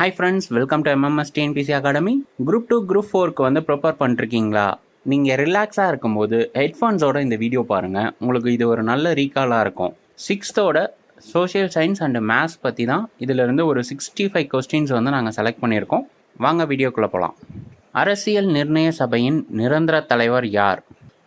Hi friends welcome to MMS TNPSC academy group two group ஃபோருக்கு வந்து prepare பண்ணிருக்கீங்களா? நீங்கள் ரிலாக்ஸாக இருக்கும்போது ஹெட்ஃபோன்ஸோட இந்த வீடியோ பாருங்கள் உங்களுக்கு இது ஒரு நல்ல ரீகாலாக இருக்கும். சிக்ஸ்த்தோட சோஷியல் சயின்ஸ் அண்ட் மேத்ஸ் பற்றி தான் இதிலிருந்து ஒரு சிக்ஸ்டி ஃபைவ் கொஸ்டின்ஸ் வந்து நாங்கள் செலக்ட் பண்ணியிருக்கோம். வாங்க வீடியோக்குள்ளே போகலாம் அரசியல் நிர்ணய சபையின் நிரந்தர தலைவர் யார்?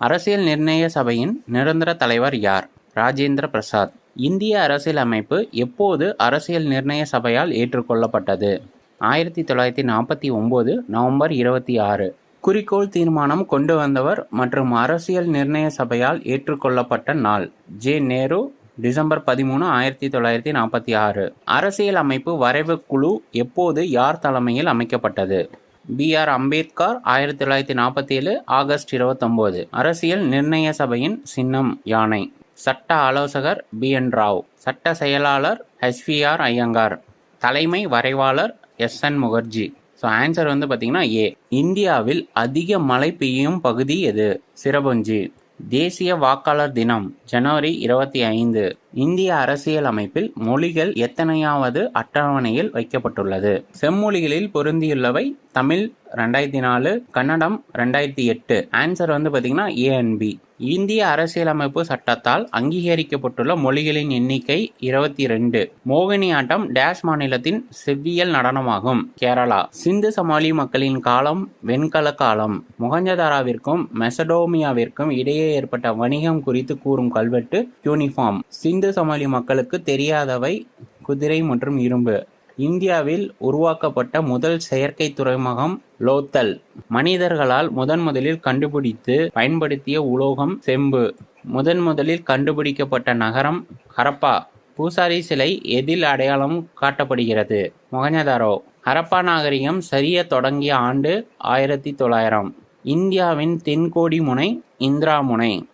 அரசியல் நிர்ணய சபையின் நிரந்தர தலைவர் யார்? ராஜேந்திர பிரசாத். இந்திய அரசியலமைப்பு எப்போது அரசியல் நிர்ணய சபையால் ஏற்றுக்கொள்ளப்பட்டது? ஆயிரத்தி தொள்ளாயிரத்தி நாற்பத்தி ஒம்பது நவம்பர் இருபத்தி ஆறு. குறிக்கோள் தீர்மானம் கொண்டு வந்தவர் மற்றும் அரசியல் நிர்ணய சபையால் ஏற்றுக்கொள்ளப்பட்ட நாள் ஜே. நேரு டிசம்பர் பதிமூணு ஆயிரத்தி தொள்ளாயிரத்தி நாற்பத்தி ஆறு. அரசியல் அமைப்பு வரைவு குழு எப்போது யார் தலைமையில் அமைக்கப்பட்டது? பி. ஆர். அம்பேத்கர் ஆயிரத்தி தொள்ளாயிரத்தி நாற்பத்தி ஏழு ஆகஸ்ட் இருபத்தொம்போது. அரசியல் நிர்ணய சபையின் சின்னம் யானை. சட்ட ஆலோசகர் பி. என். ராவ் சட்ட செயலாளர் ஹெச்விஆர் ஐயங்கார் தலைமை வரைவாளர் S. N. Mukherjee. So answer வந்து பார்த்தீங்கன்னா ஏ இந்தியாவில் அதிக மழை பெய்யும் பகுதி எது? சிரபுஞ்சி. தேசிய வாக்காளர் தினம் ஜனவரி இருபத்தி ஐந்து. இந்திய அரசியல் அமைப்பில் மொழிகள் எத்தனையாவது அட்டவணையில் வைக்கப்பட்டுள்ளது? செம்மொழிகளில் பொருந்தியுள்ளவை தமிழ் ரெண்டாயிரத்தி நாலு கன்னடம் ரெண்டாயிரத்தி எட்டு ஆன்சர் வந்து பார்த்தீங்கன்னா ஏ அண்ட் பி இந்திய அரசியலமைப்பு சட்டத்தால் அங்கீகரிக்கப்பட்டுள்ள மொழிகளின் எண்ணிக்கை இருபத்தி ரெண்டு மோகினி ஆட்டம் டேஷ் மாநிலத்தின் செவ்வியல் நடனமாகும். கேரளா. சிந்து சமாளி மக்களின் காலம் வெண்கல காலம். முகஞ்சதாராவிற்கும் மெசடோமியாவிற்கும் இடையே ஏற்பட்ட வணிகம் குறித்து கூறும் கல்வெட்டு யூனிஃபார்ம். சிந்து சமாளி மக்களுக்கு தெரியாதவை குதிரை மற்றும் இரும்பு. இந்தியாவில் உருவாக்கப்பட்ட முதல் செயற்கை துறைமுகம் லோத்தல். மனிதர்களால் முதன் முதலில் கண்டுபிடித்து பயன்படுத்திய உலோகம் செம்பு. முதன் முதலில் கண்டுபிடிக்கப்பட்ட நகரம் ஹரப்பா. பூசாரி சிலை எதில் அடையாளம் காட்டப்படுகிறது? மொகஞ்சதாரோ. ஹரப்பா நாகரிகம் சரிய தொடங்கிய ஆண்டு ஆயிரத்தி தொள்ளாயிரம். இந்தியாவின் தென்கோடி முனை இந்திரா முனை.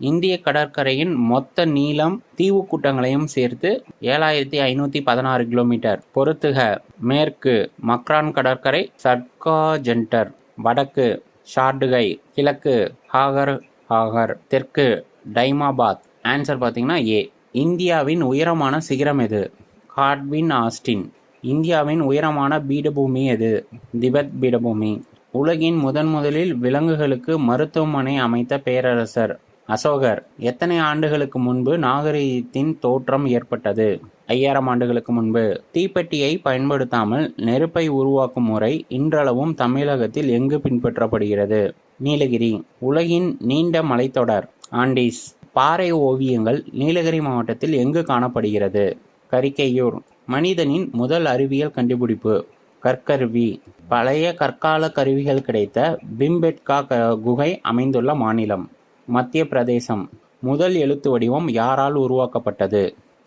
இந்திய கடற்கரையின் மொத்த நீளம் தீவு கூட்டங்களையும் சேர்த்து ஏழாயிரத்தி ஐநூற்றி பதினாறு கிலோமீட்டர் பொறுத்துக மேற்கு மக்ரான் கடற்கரை சர்காஜென்டர் வடக்கு ஷார்டுகை கிழக்கு ஹாகர் ஹாகர். தெற்கு டைமாபாத். ஆன்சர் பார்த்தீங்கன்னா ஏ இந்தியாவின் உயரமான சிகரம் எது? Godwin Austen. இந்தியாவின் உயரமான பீடபூமி எது? திபெத் பீடபூமி. உலகின் முதன் முதலில் விலங்குகளுக்கு மருத்துவமனை அமைத்த பேரரசர். அசோகர் எத்தனை ஆண்டுகளுக்கு முன்பு நாகரீகத்தின் தோற்றம் ஏற்பட்டது? ஐயாயிரம் ஆண்டுகளுக்கு முன்பு. தீப்பெட்டியை பயன்படுத்தாமல் நெருப்பை உருவாக்கும் முறை இன்றளவும் தமிழகத்தில் எங்கு பின்பற்றப்படுகிறது? நீலகிரி உலகின் நீண்ட மலைத்தொடர் ஆண்டீஸ். பாறை ஓவியங்கள் நீலகிரி மாவட்டத்தில் எங்கு காணப்படுகிறது? கரிக்கையூர் மனிதனின் முதல் அறிவியல் கண்டுபிடிப்பு கற்கருவி. பழைய கற்கால கருவிகள் கிடைத்த பிம்பெட்கா குகை அமைந்துள்ள மாநிலம். மத்திய பிரதேசம் முதல் எழுத்து வடிவம் யாரால் உருவாக்கப்பட்டது?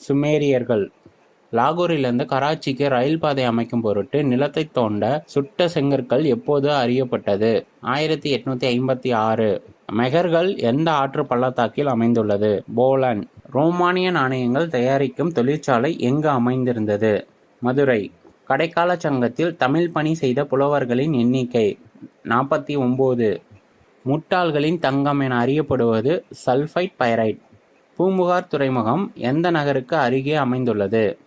சுமேரியர்கள். லாகூரிலிருந்து கராச்சிக்கு ரயில் பாதை அமைக்கும் பொருட்டு நிலத்தை தோண்ட சுட்ட செங்கற்கள் எப்போது அறியப்பட்டது? ஆயிரத்தி எட்நூத்தி ஐம்பத்தி ஆறு. மெகர்கள் எந்த ஆற்று பள்ளத்தாக்கில் அமைந்துள்ளது? போலண்ட் ரோமானிய நாணயங்கள் தயாரிக்கும் தொழிற்சாலை எங்கு அமைந்திருந்தது? மதுரை. கடைக்கால சங்கத்தில் தமிழ் பணி செய்த புலவர்களின் எண்ணிக்கை நாற்பத்தி ஒம்பது. முட்டாள்களின் தங்கம் என அறியப்படுவது சல்ஃபைட் பைரைட். பூம்புகார் துறைமுகம் எந்த நகருக்கு அருகே அமைந்துள்ளது?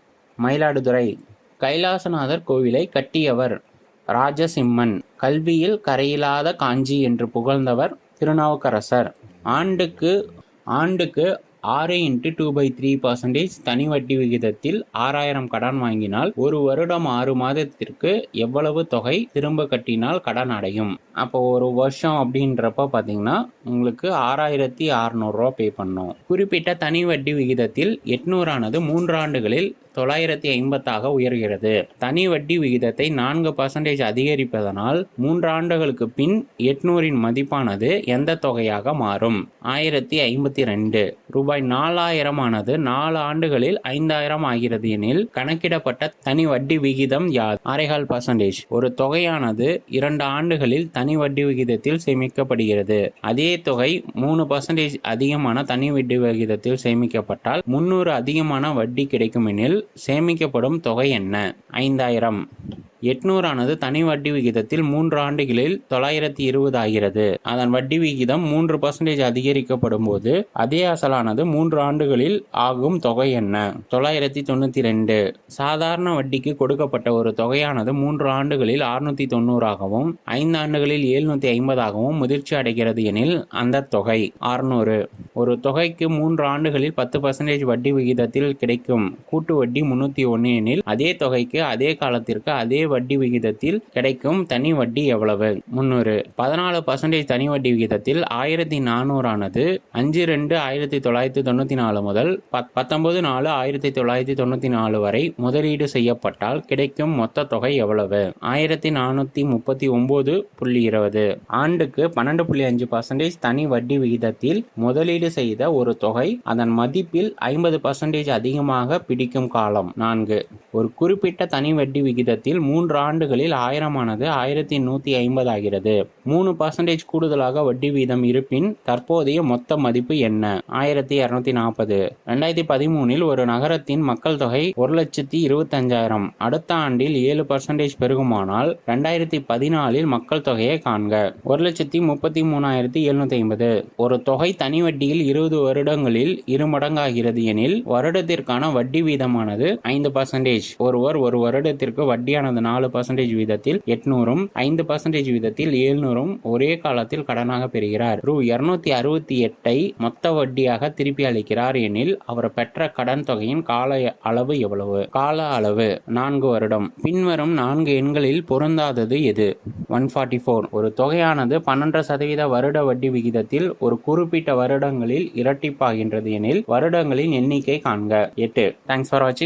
மயிலாடுதுறை. கைலாசநாதர் கோவிலை கட்டியவர் ராஜசிம்மன். கல்வியில் கரையில்லாத காஞ்சி என்று புகழ்ந்தவர் திருநாவுக்கரசர். ஆண்டுக்கு ஆண்டுக்கு ஆறு into two by three percentage தனி வட்டி விகிதத்தில் ஆறாயிரம் கடன் வாங்கினால் ஒரு வருடம் ஆறு மாதத்திற்கு எவ்வளவு தொகை திரும்ப கட்டினால் கடன் அடையும்? அப்போ ஒரு வருஷம் அப்படின்றப்ப பார்த்தீங்கன்னா உங்களுக்கு ஆறாயிரத்தி அறநூறுரூவா பே பண்ணும். குறிப்பிட்ட தனி வட்டி விகிதத்தில் எட்நூறானது மூன்று ஆண்டுகளில் தொள்ளாயிரத்தி ஐம்பத்தாக உயர்கிறது. தனி வட்டி விகிதத்தை நான்கு பர்சன்டேஜ் அதிகரிப்பதனால் மூன்று ஆண்டுகளுக்கு பின் எட்நூறின் மதிப்பானது எந்த தொகையாக மாறும்? ஆயிரத்தி ஐம்பத்தி ரெண்டு. ரூபாய் நாலாயிரம் ஆனது நாலு ஆண்டுகளில் ஐந்தாயிரம் ஆகிறது எனில் கணக்கிடப்பட்ட தனி வட்டி விகிதம் யாது? அரைகால் பர்சன்டேஜ் ஒரு தொகையானது இரண்டு ஆண்டுகளில் தனி வட்டி விகிதத்தில் சேமிக்கப்படுகிறது. அதே தொகை மூணு பர்சன்டேஜ் அதிகமான தனி வட்டி விகிதத்தில் சேமிக்கப்பட்டால் முன்னூறு அதிகமான வட்டி கிடைக்கும் எனில் சேமிக்கப்படும் தொகை என்ன? ஐந்தாயிரம். எட்நூறானது தனி வட்டி விகிதத்தில் மூன்று ஆண்டுகளில் தொள்ளாயிரத்தி இருபது ஆகிறது. அதன் வட்டி விகிதம் மூன்று பர்சன்டேஜ் அதிகரிக்கப்படும் போது அதே அசலானது மூன்று ஆண்டுகளில் ஆகும் தொகை என்ன? தொள்ளாயிரத்தி தொண்ணூத்தி ரெண்டு. சாதாரண வட்டிக்கு கொடுக்கப்பட்ட ஒரு தொகையானது மூன்று ஆண்டுகளில் அறுநூத்தி தொண்ணூறாகவும் ஐந்து ஆண்டுகளில் எழுநூத்தி ஐம்பதாகவும் முதிர்ச்சி அடைகிறது எனில் அந்த தொகை அறுநூறு. ஒரு தொகைக்கு மூன்று ஆண்டுகளில் பத்து பர்சன்டேஜ் வட்டி விகிதத்தில் கிடைக்கும் கூட்டு வட்டி முன்னூத்தி ஒன்று எனில் அதே தொகைக்கு அதே காலத்திற்கு அதே வட்டி விகிதத்தில் கிடைக்கும் தனி வட்டி எவ்வளவு? முன்னூறு பதினாலு பர்சன்டேஜ் தனி வட்டி விகிதத்தில் ஆயிரத்தி நானூறானது அஞ்சு ரெண்டு ஆயிரத்தி தொள்ளாயிரத்தி தொண்ணூத்தி நாலு முதல் பத்- பத்தொன்பது நாலு ஆயிரத்தி தொள்ளாயிரத்தி தொண்ணூத்தி நாலு வரை முதலீடு செய்யப்பட்டால் கிடைக்கும் மொத்த தொகை எவ்வளவு? ஆயிரத்தி நானூத்தி முப்பத்தி ஒம்பது புள்ளி இருபது. ஆண்டுக்கு பன்னெண்டு புள்ளி அஞ்சு பர்சன்டேஜ் தனி வட்டி விகிதத்தில் முதலீடு செய்த ஒரு தொகை அதன் மதிப்பில் ஐம்பது பர்சன்டேஜ் அதிகமாக பிடிக்கும் காலம் நான்கு. ஒரு குறிப்பிட்ட தனி வட்டி விகிதத்தில் மூன்று ஆண்டுகளில் ஆயிரமானது ஆயிரத்தி நூத்தி ஐம்பது ஆகிறது. மூணு பர்சன்டேஜ் கூடுதலாக வட்டி வீதம் இருப்பின் தற்போதைய மொத்த மதிப்பு என்ன? ஆயிரத்தி இருநூத்தி நாற்பது. ரெண்டாயிரத்தி பதிமூனில் ஒரு நகரத்தின் மக்கள் தொகை ஒரு லட்சத்தி இருபத்தஞ்சாயிரம். அடுத்த ஆண்டில் ஏழு பர்சன்டேஜ் பெருகுமானால் ரெண்டாயிரத்தி பதினாலில் மக்கள் தொகையை காண்க. ஒரு லட்சத்தி முப்பத்தி மூணாயிரத்தி எழுநூத்தி ஐம்பது. ஒரு தொகை தனி வட்டியில் இருபது வருடங்களில் இரு மடங்காகிறது எனில் வருடத்திற்கான வட்டி வீதமானது ஐந்து பர்சன்டேஜ் ஒருவர் ஒரு வருடத்திற்கு வட்டியானது நாலு பர்சன்டேஜ் வீதத்தில் எட்நூறும் ஐந்து பர்சன்டேஜ் வீதத்தில் ஏழ்நூறும் ஒரே காலத்தில் கடனாக பெறுகிறார். ரூ இருநூத்தி அறுபத்தி எட்டை மொத்த வட்டியாக திருப்பி அளிக்கிறார் எனில் அவர் பெற்ற கடன் தொகையின் கால அளவு எவ்வளவு? கால அளவு நான்கு வருடம். பின்வரும் நான்கு எண்களில் பொருந்தாதது எது? ஒன் ஃபார்ட்டி ஃபோர் ஒரு தொகையானது பன்னெண்டு சதவீத வருட வட்டி விகிதத்தில் ஒரு குறிப்பிட்ட வருடங்களில் இரட்டிப்பாகின்றது எனில் வருடங்களின் எண்ணிக்கை காண்க. எட்டு. தேங்க்ஸ் ஃபார் வாட்சிங்